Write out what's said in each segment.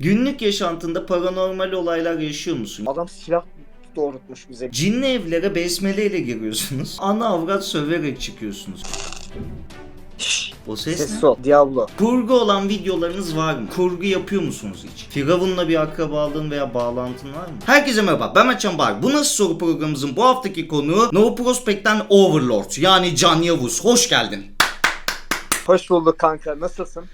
Günlük yaşantında paranormal olaylar yaşıyor musun? Adam silah doğrultmuş bize. Cinli evlere besmeleyle giriyorsunuz. Ana avrat söverek çıkıyorsunuz. O ses ne? Ses o. Diablo. Kurgu olan videolarınız var mı? Kurgu yapıyor musunuz hiç? Firavun'la bir akrabalığın veya bağlantın var mı? Herkese merhaba ben Açan Bar. Bu nasıl soru programımızın bu haftaki konuğu No Prospect'ten Overlord yani Can Yavuz. Hoş geldin. Hoş bulduk kanka. Nasılsın?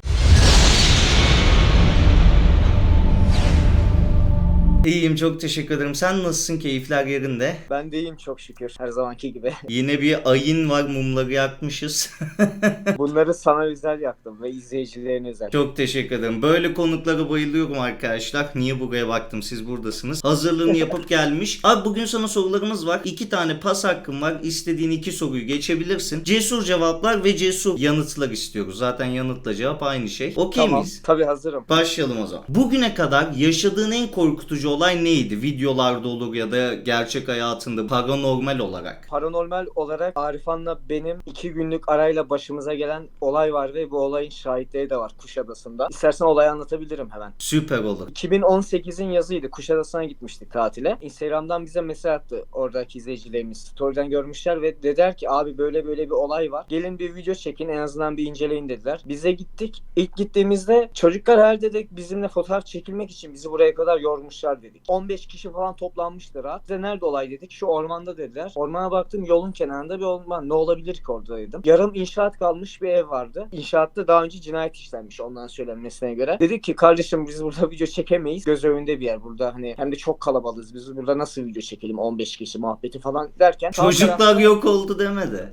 İyiyim çok teşekkür ederim. Sen nasılsın? Keyifler yerinde. Ben de iyiyim çok şükür. Her zamanki gibi. Yine bir ayın var mumları yakmışız. Bunları sana özel yaptım ve izleyicilerine özel. Çok teşekkür ederim. Böyle konuklara bayılıyorum arkadaşlar. Niye buraya baktım siz buradasınız. Hazırlığını yapıp gelmiş. Abi bugün sana sorularımız var. İki tane pas hakkım var. İstediğin iki soruyu geçebilirsin. Cesur cevaplar ve cesur yanıtlar istiyoruz. Zaten yanıtla cevap aynı şey. Okey tamam. miyiz? Tabii hazırım. Başlayalım o zaman. Bugüne kadar yaşadığın en korkutucu olay neydi? Videolarda olur ya da gerçek hayatında paranormal olarak. Paranormal olarak Arifan'la benim iki günlük arayla başımıza gelen olay var ve bu olayın şahitleri de var Kuşadası'nda. İstersen olayı anlatabilirim hemen. Süper olur. 2018'in yazıydı. Kuşadası'na gitmiştik tatile. Instagram'dan bize mesaj attı oradaki izleyicilerimiz. Story'den görmüşler ve dediler ki abi böyle böyle bir olay var. Gelin bir video çekin en azından bir inceleyin dediler. Bize gittik. İlk gittiğimizde çocuklar her dedik bizimle fotoğraf çekilmek için bizi buraya kadar yormuşlar dedik. 15 kişi falan toplanmıştı rahat. Bize nerede olay dedik. Şu ormanda dediler. Ormana baktım yolun kenarında bir orman. Ne olabilir ki orada dedim. Yarım inşaat kalmış bir ev vardı. İnşaatta daha önce cinayet işlenmiş ondan söylenmesine göre. Dedik ki kardeşim biz burada video çekemeyiz. Göz önünde bir yer burada hani hem de çok kalabalığız. Biz burada nasıl video çekelim 15 kişi muhabbeti falan derken. Çocuklar yok oldu deme de.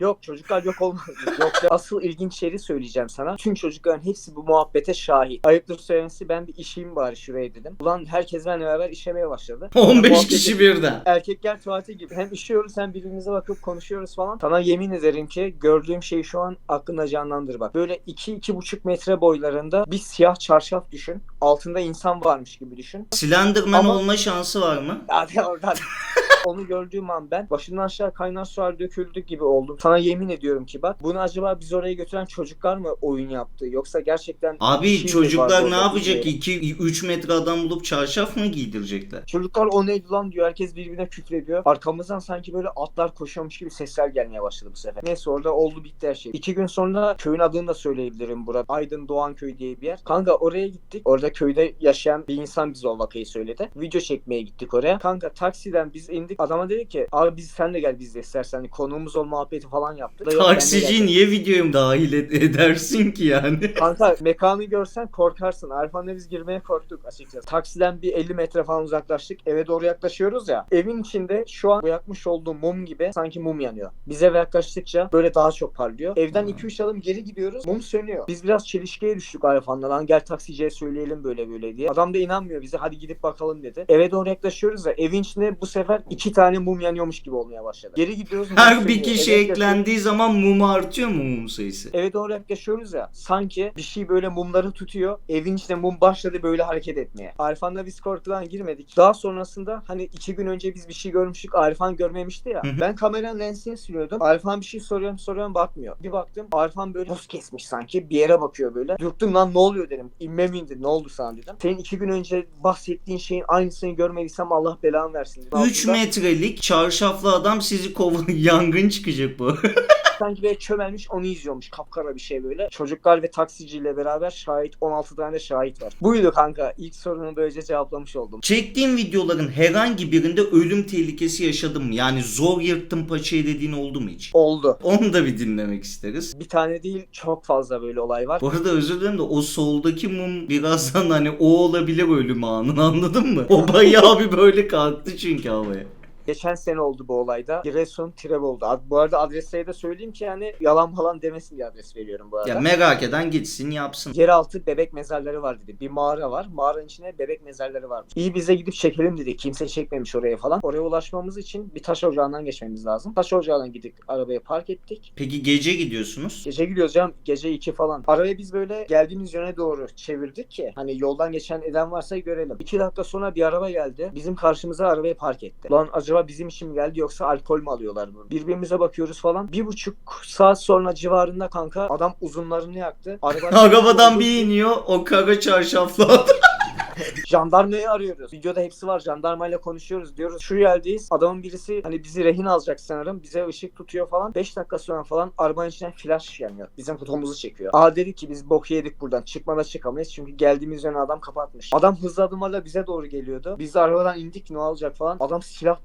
Yok çocuklar yok olmaz. yok. Asıl ilginç şeyi söyleyeceğim sana. Tüm çocukların hepsi bu muhabbete şahit. Ayıptır söylemesi ben bir işeyim bari şuraya dedim. Ulan herkes benimle beraber işemeye başladı. 15 Muhabbeti- kişi birden. Erkekler tuvalete gibi. Hem işiyoruz hem birbirimize bakıp konuşuyoruz falan. Sana yemin ederim ki gördüğüm şey şu an aklında canlandır bak. Böyle 2-2,5 metre boylarında bir siyah çarşaf düşün. Altında insan varmış gibi düşün. Slenderman Ama- olma şansı var mı? Hadi oradan. Onu gördüğüm an ben başımdan aşağı kaynar sular döküldü gibi oldum. Sana yemin ediyorum ki bak bunu acaba biz oraya götüren çocuklar mı oyun yaptı yoksa gerçekten Abi şey çocuklar ne yapacak? bilmiyorum. 2-3 metre adam bulup çarşaf mı giydirecekler? Çocuklar o neydi lan diyor. Herkes birbirine küfrediyor. Arkamızdan sanki böyle atlar koşuyormuş gibi sesler gelmeye başladı bu sefer. Neyse orada oldu bitti her şey. İki gün sonra köyün adını da söyleyebilirim burada. Aydın Doğan Köy diye bir yer. Kanka oraya gittik. Orada köyde yaşayan bir insan bize o vakayı söyledi. Video çekmeye gittik oraya. Kanka taksiden biz indik. Adama dedi ki abi biz sen de gel biz de istersen. Hani konuğumuz ol muhabbeti falan yaptı. Da yok, ben de Taksiciyi geldim. niye videoya dahil ed- edersin ki yani? Kanka mekanı görsen korkarsın. Arifan'la biz girmeye korktuk açıkçası. Taksiden bir 50 metre falan uzaklaştık. Eve doğru yaklaşıyoruz ya. Evin içinde şu an bu yakmış olduğum mum gibi sanki mum yanıyor. Biz eve yaklaştıkça böyle daha çok parlıyor. Evden Hmm. 2-3 adım geri gidiyoruz. Mum sönüyor. Biz biraz çelişkiye düştük Arifan'la lan gel taksiciye söyleyelim böyle böyle diye. Adam da inanmıyor bize hadi gidip bakalım dedi. Eve doğru yaklaşıyoruz ya evin içinde bu sefer iki tane mum yanıyormuş gibi olmaya başladı. Geri gidiyoruz. mum Her bir kişi Eve yaklaşıyoruz. eklendiği zaman mumu artıyor mu mum sayısı? Eve doğru yaklaşıyoruz ya sanki bir şey böyle mumları tutuyor. Evin içinde mum başladı böyle hareket etmeye. Arifan'la biz korkudan girmedik. Daha sonrasında hani iki gün önce biz bir şey görmüştük. Arifan görmemişti ya. Hı hı. ben kameranın lensini siliyordum. Arifan bir şey soruyorum soruyorum bakmıyor. Bir baktım Arifan böyle buz kesmiş sanki. Bir yere bakıyor böyle. Dürttüm lan ne oluyor dedim. İnme mi indin? Ne oldu sana dedim. Senin iki gün önce bahsettiğin şeyin aynısını görmediysem Allah belanı versin dedim. 3 Altında metrelik çarşaflı adam sizi kovalıyor. Yangın çıkacak bu. sanki böyle çömelmiş onu izliyormuş kapkara bir şey böyle. Çocuklar ve taksiciyle beraber şahit 16 tane şahit var. Buydu kanka. İlk sorunu böylece cevaplamış oldum. Çektiğim videoların herhangi birinde ölüm tehlikesi yaşadım mı? Yani zor yırttım paçayı dediğin oldu mu hiç? Oldu. Onu da bir dinlemek isteriz. Bir tane değil çok fazla böyle olay var. Bu arada özür dilerim de o soldaki mum birazdan hani o olabilir ölüm anın anladın mı? O bayağı bir böyle kalktı çünkü havaya. Geçen sene oldu bu olayda. Giresun Tirebol'da. Bu arada adresleri de söyleyeyim ki yani yalan falan demesin diye adres veriyorum bu arada. Ya merak eden gitsin yapsın. Yeraltı bebek mezarları var dedi. Bir mağara var. Mağaranın içine bebek mezarları var. İyi bize gidip çekelim dedi. Kimse çekmemiş oraya falan. Oraya ulaşmamız için bir taş ocağından geçmemiz lazım. Taş ocağından gidip arabaya park ettik. Peki gece gidiyorsunuz? Gece gidiyoruz canım. Gece 2 falan. Arabayı biz böyle geldiğimiz yöne doğru çevirdik ki hani yoldan geçen eden varsa görelim. 2 dakika sonra bir araba geldi. Bizim karşımıza arabayı park etti. Lan acaba bizim için mi geldi yoksa alkol mü alıyorlar bunu? Birbirimize bakıyoruz falan. Bir buçuk saat sonra civarında kanka adam uzunlarını yaktı. Araba Arabadan bir iniyor o kara çarşaflı adam. Jandarmayı arıyoruz. Videoda hepsi var. Jandarmayla konuşuyoruz diyoruz. Şu yerdeyiz. Adamın birisi hani bizi rehin alacak sanırım. Bize ışık tutuyor falan. 5 dakika sonra falan arabanın içinden flash yanıyor. Bizim kutumumuzu çekiyor. Aa dedik ki biz bok yedik buradan. Çıkmada çıkamayız. Çünkü geldiğimiz yöne adam kapatmış. Adam hızlı adımlarla bize doğru geliyordu. Biz de arabadan indik ne olacak falan. Adam silah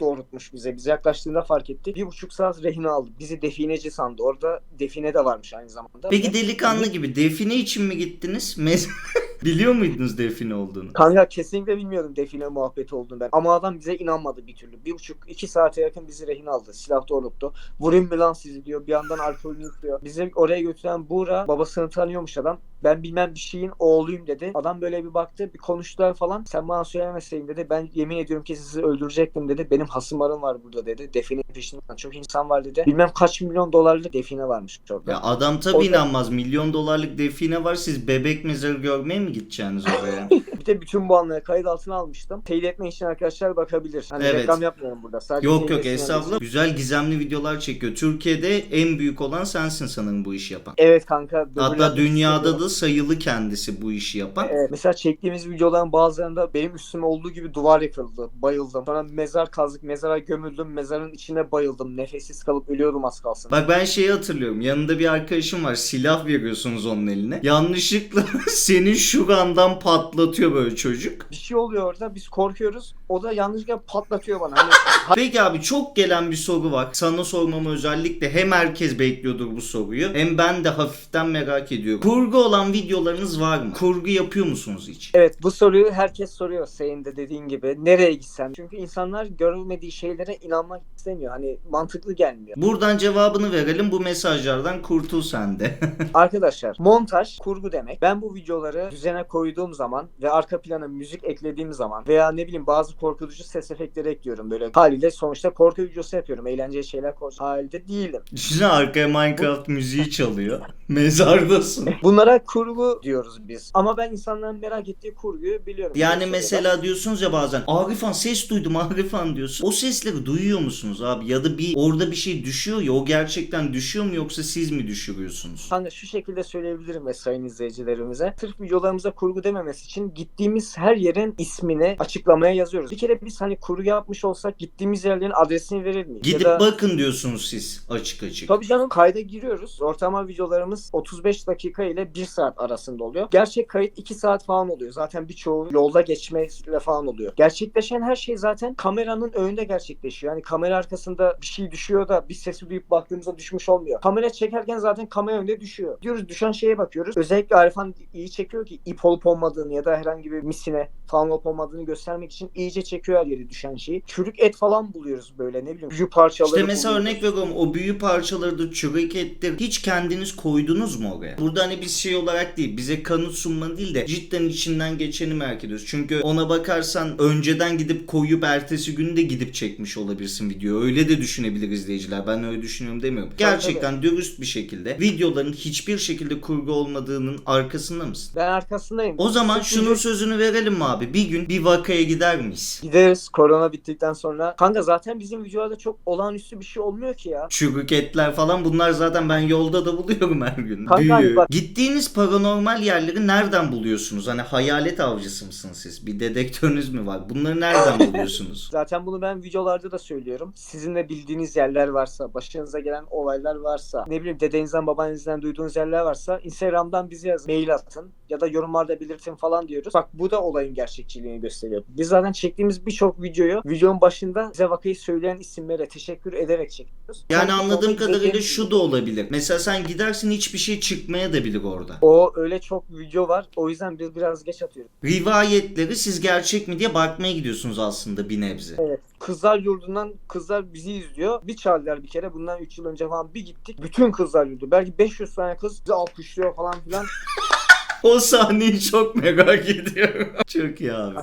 doğrultmuş bize. Bize yaklaştığında fark ettik. Bir buçuk saat rehin aldı. Bizi defineci sandı. Orada define de varmış aynı zamanda. Peki delikanlı gibi define için mi gittiniz? Mez- Biliyor muydunuz define olduğunu? Kanka kesinlikle bilmiyordum define muhabbeti olduğunu ben. Ama adam bize inanmadı bir türlü. Bir buçuk iki saate yakın bizi rehin aldı. Silah doğrulttu. Vurayım mı lan sizi diyor. Bir yandan alkolünü yutuyor. Bizi oraya götüren Buğra babasını tanıyormuş adam. Ben bilmem bir şeyin oğluyum dedi. Adam böyle bir baktı bir konuştular falan. Sen bana söylemeseydin dedi. Ben yemin ediyorum ki sizi öldürecektim dedi. Benim hasımlarım var burada dedi. Define peşinden çok insan var dedi. Bilmem kaç milyon dolarlık define varmış orada. Ya adam Orada- inanmaz. Milyon dolarlık define var. Siz bebek mezarı görmeye mi gideceksiniz oraya? Bir de bütün bu anları kayıt altına almıştım. Teyit etmek için arkadaşlar bakabilir. Hani Evet. reklam yapmıyorum burada. Sadece yok yok etsinler diye. estağfurullah. Güzel gizemli videolar çekiyor. Türkiye'de en büyük olan sensin sanırım bu işi yapan. Evet kanka. Hatta dünyada da sayılı kendisi bu işi yapan. Evet. Mesela çektiğimiz videoların bazılarında benim üstüme olduğu gibi duvar yıkıldı. Bayıldım. Sonra mezar kazdık. Mezara gömüldüm. Mezarın içine bayıldım. Nefessiz kalıp ölüyordum az kalsın. Bak ben şeyi hatırlıyorum. Yanında bir arkadaşım var. Silah veriyorsunuz onun eline. Yanlışlıkla senin şurandan patlatıyor böyle çocuk. Bir şey oluyor orada. Biz korkuyoruz. O da yanlışlıkla patlatıyor bana. Hani Peki abi çok gelen bir soru var. Sana sormamı özellikle hem herkes bekliyordur bu soruyu hem ben de hafiften merak ediyorum. Kurgu olan videolarınız var mı? Kurgu yapıyor musunuz hiç? Evet bu soruyu herkes soruyor senin de dediğin gibi. Nereye gitsem? Çünkü insanlar görmediği şeylere inanmak istemiyor. Hani mantıklı gelmiyor. Buradan cevabını verelim. Bu mesajlardan kurtul sen de. Arkadaşlar montaj kurgu demek. Ben bu videoları düzene koyduğum zaman ve arka plana müzik eklediğim zaman veya ne bileyim bazı korkutucu ses efektleri ekliyorum böyle. Haliyle sonuçta korku videosu yapıyorum. Eğlenceli şeyler koyuyorum. Halde değilim. Düşünsene arkaya Minecraft müziği çalıyor. Mezardasın. Bunlara kurgu diyoruz biz. Ama ben insanların merak ettiği kurguyu biliyorum. Yani Biliyorsun mesela diyorsunuz ya bazen Arifan ses duydum Arifan diyorsun. O sesleri duyuyor musunuz abi? Ya da bir orada bir şey düşüyor ya o gerçekten düşüyor mu yoksa siz mi düşürüyorsunuz? Kanka şu şekilde söyleyebilirim ve sayın izleyicilerimize. Sırf videolarımıza kurgu dememesi için gittiğimiz her yerin ismini açıklamaya yazıyoruz. Bir kere biz hani kurgu yapmış olsak gittiğimiz yerlerin adresini verir miyiz? Gidip Ya da- bakın diyorsunuz siz açık açık. Tabii canım kayda giriyoruz. Ortalama videolarımız 35 dakika ile 1 saat arasında oluyor. Gerçek kayıt 2 saat falan oluyor. Zaten birçoğu yolda geçmeyle falan oluyor. Gerçekleşen her şey zaten kameranın önünde gerçekleşiyor. Yani kamera arkasında bir şey düşüyor da bir sesi duyup baktığımızda düşmüş olmuyor. Kamera çekerken zaten kamera önünde düşüyor. Diyoruz düşen şeye bakıyoruz. Özellikle Arifan iyi çekiyor ki ip olup olmadığını ya da herhangi bir misine falan olup olmadığını göstermek için iyice çekiyor her yeri düşen şeyi. Çürük et falan buluyoruz böyle ne bileyim. Büyü parçaları İşte mesela buluyoruz. örnek veriyorum o büyü parçalarıdır, çürük ettir. Hiç kendiniz koydunuz mu oraya? Burada hani biz şey olarak değil, bize kanıt sunma değil de cidden içinden geçeni merak ediyoruz. Çünkü ona bakarsan önceden gidip koyup ertesi gün de gidip çekmiş olabilirsin video. Öyle de düşünebilir izleyiciler. Ben öyle düşünüyorum demiyorum. Gerçekten dürüst bir şekilde videoların hiçbir şekilde kurgu olmadığının arkasında mısın? Ben arkasındayım. O zaman şunun sözünü verelim mi abi? Bir gün bir vakaya gider miyiz? Gideriz korona bittikten sonra. Kanka zaten bizim videolarda çok olağanüstü bir şey olmuyor ki ya. Çürük etler falan bunlar zaten ben yolda da buluyorum her gün. Kanka Büyü. hani bak- Gittiğiniz paranormal yerleri nereden buluyorsunuz? Hani hayalet avcısı mısınız siz? Bir dedektörünüz mü var? Bunları nereden buluyorsunuz? Zaten bunu ben videolarda da söylüyorum. Sizin de bildiğiniz yerler varsa, başınıza gelen olaylar varsa, ne bileyim dedenizden babanızdan duyduğunuz yerler varsa Instagram'dan bize yazın, mail atın ya da yorumlarda belirtin falan diyoruz. Bak bu da olayın gerçekçiliğini gösteriyor. Biz zaten çektiğimiz birçok videoyu videonun başında bize vakayı söyleyen isimlere teşekkür ederek çekiyoruz. Yani Sanki anladığım kadarıyla izlediğimiz şu da olabilir. Mesela sen gidersin hiçbir şey çıkmaya da bilir orada. O öyle çok video var. O yüzden biz biraz geç atıyoruz. Rivayetleri siz gerçek mi diye bakmaya gidiyorsunuz aslında bir nebze. Evet. Kızlar yurdundan kızlar bizi izliyor. Bir çağırdılar bir kere. Bundan 3 yıl önce falan bir gittik. Bütün kızlar yurdu. Belki 500 tane kız bizi alkışlıyor falan filan. O sahneyi çok merak ediyorum. çok iyi abi.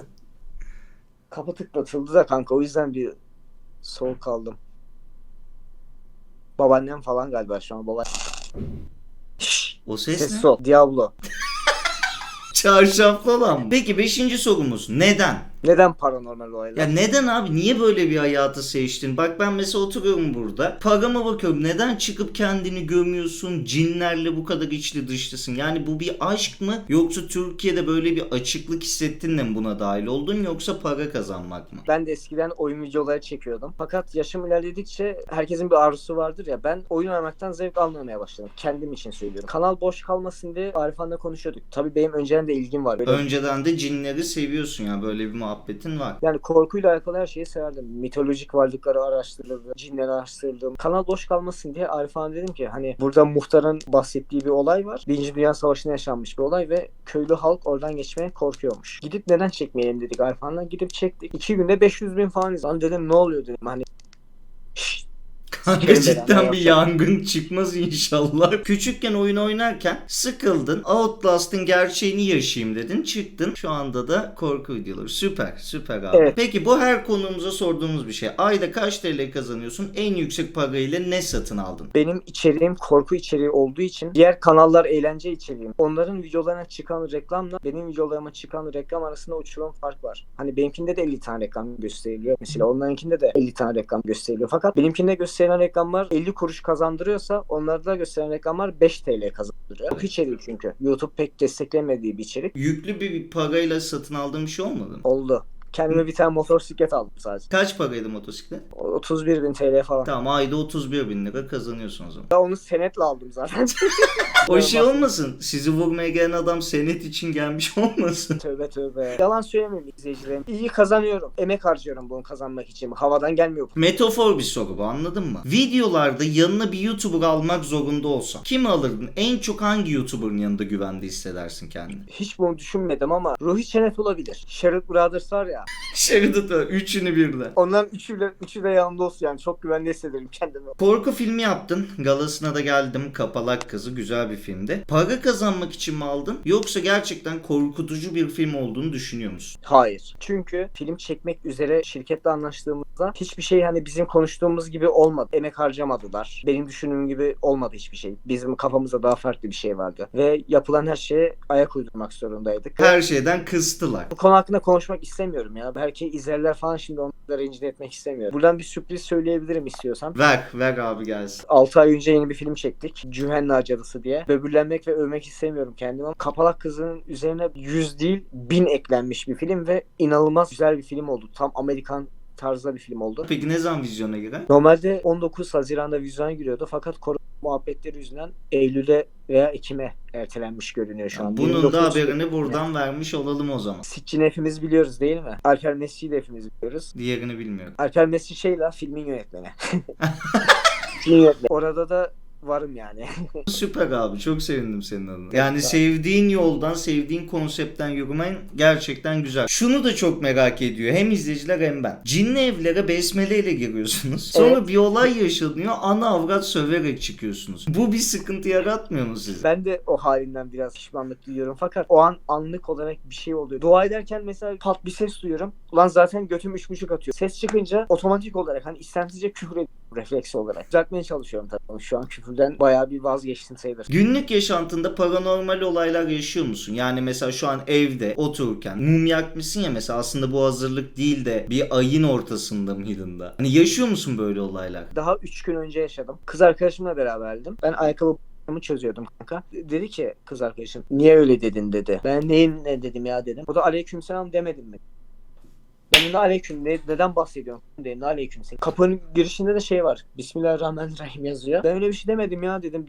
Kapı tıklatıldı da kanka. O yüzden bir soğuk kaldım. Babaannem falan galiba şu an. Baba... O ses Sessiz ne? ol. Diablo. Çarşaflı olan? Peki beşinci sorumuz. Neden? Neden paranormal olaylar? Ya neden abi? Niye böyle bir hayatı seçtin? Bak ben mesela oturuyorum burada. Parama bakıyorum. Neden çıkıp kendini gömüyorsun? Cinlerle bu kadar içli dışlısın. Yani bu bir aşk mı? Yoksa Türkiye'de böyle bir açıklık hissettin de mi buna dahil oldun? Yoksa para kazanmak mı? Ben de eskiden oyun videoları çekiyordum. Fakat yaşım ilerledikçe herkesin bir arzusu vardır ya. Ben oyun oynamaktan zevk almamaya başladım. Kendim için söylüyorum. Kanal boş kalmasın diye Arif konuşuyorduk. Tabii benim önceden de ilgim var. Böyle Önceden de cinleri seviyorsun ya. Böyle bir muhabbetin var. Yani korkuyla alakalı her şeyi severdim. Mitolojik varlıkları araştırırdım. Cinleri araştırdım. Kanal boş kalmasın diye Arif Han dedim ki hani burada muhtarın bahsettiği bir olay var. Birinci Dünya Savaşı'nda yaşanmış bir olay ve köylü halk oradan geçmeye korkuyormuş. Gidip neden çekmeyelim dedik Arif Han'la. Gidip çektik. İki günde 500 bin falan izledim. Dedim ne oluyor dedim hani. Kanka cidden bir yangın çıkmaz inşallah. Küçükken oyun oynarken sıkıldın. Outlast'ın gerçeğini yaşayayım dedin. Çıktın. Şu anda da korku videoları. Süper. Süper abi. Evet. Peki bu her konuğumuza sorduğumuz bir şey. Ayda kaç TL kazanıyorsun? En yüksek parayla ne satın aldın? benim içeriğim korku içeriği olduğu için diğer kanallar eğlence içeriği. Onların videolarına çıkan reklamla benim videolarıma çıkan reklam arasında uçurum fark var. Hani benimkinde de 50 tane reklam gösteriliyor. Mesela onlarınkinde de 50 tane reklam gösteriliyor. Fakat benimkinde gösterilen reklamlar 50 kuruş kazandırıyorsa onlarda gösteren reklamlar 5 TL kazandırıyor. Korku içeriği çünkü. YouTube pek desteklemediği bir içerik. Yüklü bir parayla satın aldığın bir şey olmadı mı? Oldu. Kendime bir tane motosiklet aldım sadece. Kaç paraydı motosiklet? 31 bin TL falan. Tamam ayda 31 bin lira kazanıyorsun o zaman. Ya onu senetle aldım zaten. O şey olmasın. Sizi vurmaya gelen adam senet için gelmiş olmasın. Tövbe tövbe. Yalan söylemeyeyim izleyicilerim. İyi kazanıyorum. Emek harcıyorum bunu kazanmak için. Havadan gelmiyor bu. Metafor bir soru bu anladın mı? Videolarda yanına bir YouTuber almak zorunda olsan kimi alırdın? En çok hangi YouTuber'ın yanında güvende hissedersin kendini? Hiç bunu düşünmedim ama Ruhi Çenet olabilir. Sherrod Brothers var ya. Şeridat var. Üçünü birden. Onların üçü, üçü de yanımda olsun yani. Çok güvende hissederim kendimi. Korku filmi yaptın. Galasına da geldim. Kapalak Kızı. Güzel bir filmdi. Para kazanmak için mi aldın? Yoksa gerçekten korkutucu bir film olduğunu düşünüyor musun? Hayır. Çünkü film çekmek üzere şirketle anlaştığımızda hiçbir şey hani bizim konuştuğumuz gibi olmadı. Emek harcamadılar. Benim düşündüğüm gibi olmadı hiçbir şey. Bizim kafamızda daha farklı bir şey vardı. Ve yapılan her şeye ayak uydurmak zorundaydık. Her şeyden kıstılar. Bu konu hakkında konuşmak istemiyorum ya. Belki izlerler falan şimdi onları rencide etmek istemiyorum. Buradan bir sürpriz söyleyebilirim istiyorsan. Ver, ver abi gelsin. 6 ay önce yeni bir film çektik. Cühenna Cadısı diye. Böbürlenmek ve övmek istemiyorum kendimi. ama Kapalak Kızı'nın üzerine 100 değil 1000 eklenmiş bir film ve inanılmaz güzel bir film oldu. Tam Amerikan tarzda bir film oldu. Peki ne zaman vizyona girer? Normalde 19 Haziran'da vizyona giriyordu fakat korona muhabbetleri yüzünden Eylül'e veya Ekim'e ertelenmiş görünüyor şu an. Bunun 29 da haberini buradan vermiş olalım o zaman. Sitchin'i hepimiz biliyoruz değil mi? Alper Messi'yi de hepimiz biliyoruz. Diğerini bilmiyorum. Alper Messi şey la filmin yönetmeni. filmin yönetmeni. Orada da varım yani. Süper abi çok sevindim senin adına. Yani sevdiğin yoldan, sevdiğin konseptten yürümen gerçekten güzel. Şunu da çok merak ediyor hem izleyiciler hem ben. Cinli evlere besmele ile giriyorsunuz. Sonra Evet. bir olay yaşanıyor ana avrat söverek çıkıyorsunuz. Bu bir sıkıntı yaratmıyor mu size? Ben de o halinden biraz pişmanlık duyuyorum. Fakat o an anlık olarak bir şey oluyor. Dua ederken mesela pat bir ses duyuyorum. Ulan zaten götüm üç buçuk atıyor. Ses çıkınca otomatik olarak hani istemsizce küfür ediyorum refleks olarak. Düzeltmeye çalışıyorum tabii. Şu an küfürden bayağı bir vazgeçtim sayılır. Günlük yaşantında paranormal olaylar yaşıyor musun? Yani mesela şu an evde otururken mum yakmışsın ya mesela aslında bu hazırlık değil de bir ayın ortasında mıydın da? Hani yaşıyor musun böyle olaylar? Daha 3 gün önce yaşadım. Kız arkadaşımla beraberdim. Ben ayakkabı mı çözüyordum kanka. Dedi ki kız arkadaşım niye öyle dedin dedi. Ben neyin ne dedim ya dedim. O da aleykümselam demedim mi? De aleyküm ne, neden bahsediyorsun ne aleyküm selam. Kapının girişinde de şey var. Bismillahirrahmanirrahim yazıyor. Ben öyle bir şey demedim ya dedim.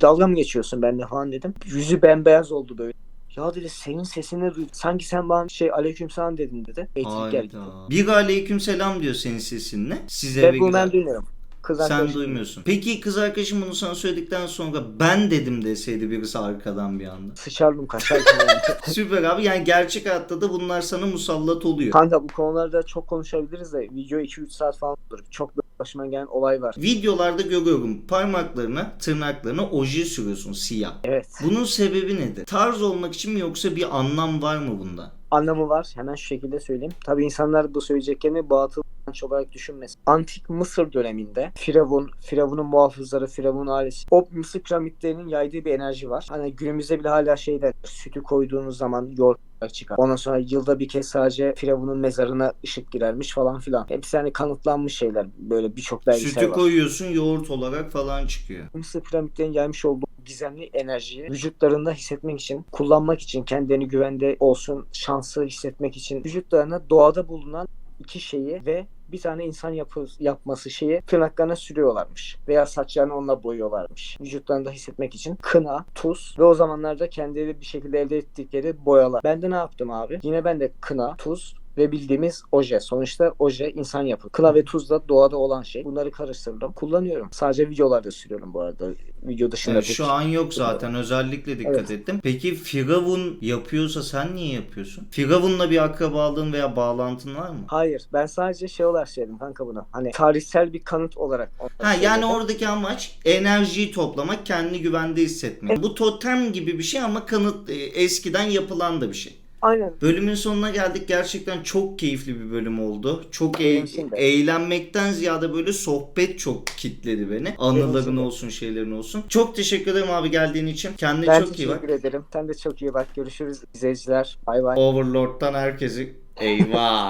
Dalga mı geçiyorsun benimle falan dedim. Yüzü bembeyaz oldu böyle. Ya dedi senin sesini duydum. Sanki sen bana şey aleykümselam dedin dedi. Eğitim geldi. Bir aleyküm selam diyor senin sesinle. Size Ve bunu ben duymuyorum. Kız Sen arkadaşım- duymuyorsun. Peki kız arkadaşım bunu sana söyledikten sonra ben dedim deseydi birisi arkadan bir anda. Sıçardım kaçardım yani. Süper abi yani gerçek hayatta da bunlar sana musallat oluyor. Kanka bu konularda çok konuşabiliriz de video 2-3 saat falan olur. Çok başıma gelen olay var. Videolarda görüyorum parmaklarına, tırnaklarına oje sürüyorsun siyah. Evet. Bunun sebebi nedir? Tarz olmak için mi yoksa bir anlam var mı bunda? Anlamı var. Hemen şu şekilde söyleyeyim. Tabi insanlar bu söyleyeceklerini batıl inanç olarak düşünmesin. Antik Mısır döneminde Firavun, Firavun'un muhafızları, Firavun ailesi o Mısır piramitlerinin yaydığı bir enerji var. Hani günümüzde bile hala şeyler sütü koyduğunuz zaman yoğurt çıkar. Ondan sonra yılda bir kez sadece Firavun'un mezarına ışık girermiş falan filan. Hepsi hani kanıtlanmış şeyler. Böyle birçok belgesel Sütü var. koyuyorsun yoğurt olarak falan çıkıyor. Mısır piramitlerin yaymış olduğu gizemli enerjiyi vücutlarında hissetmek için, kullanmak için, kendilerini güvende olsun, şansı hissetmek için vücutlarına doğada bulunan iki şeyi ve bir tane insan yapı, yapması şeyi tırnaklarına sürüyorlarmış. Veya saçlarını onunla boyuyorlarmış. Vücutlarında hissetmek için kına, tuz ve o zamanlarda kendileri bir şekilde elde ettikleri boyalar. Ben de ne yaptım abi? Yine ben de kına, tuz ve bildiğimiz oje. Sonuçta oje insan yapı. Kına ve tuz da doğada olan şey. Bunları karıştırdım. Kullanıyorum. Sadece videolarda sürüyorum bu arada. Video dışında Evet, şu an yok zaten özellikle dikkat Evet. ettim. Peki Firavun yapıyorsa sen niye yapıyorsun? Firavun'la bir akrabalığın veya bağlantın var mı? Hayır. Ben sadece şey olarak söyledim kanka bunu. Hani tarihsel bir kanıt olarak. Ha yani oradaki amaç enerjiyi toplamak, kendini güvende hissetmek. Bu totem gibi bir şey ama kanıt e, eskiden yapılan da bir şey. Aynen. Bölümün sonuna geldik. Gerçekten çok keyifli bir bölüm oldu. Çok e- eğlenmekten ziyade böyle sohbet çok kitledi beni. Anıların olsun, şeylerin olsun. Çok teşekkür ederim abi geldiğin için. Kendine Ben çok iyi bak. teşekkür ederim. Sen de çok iyi bak. Görüşürüz izleyiciler. Bay bay. Overlord'dan herkesi eyvah.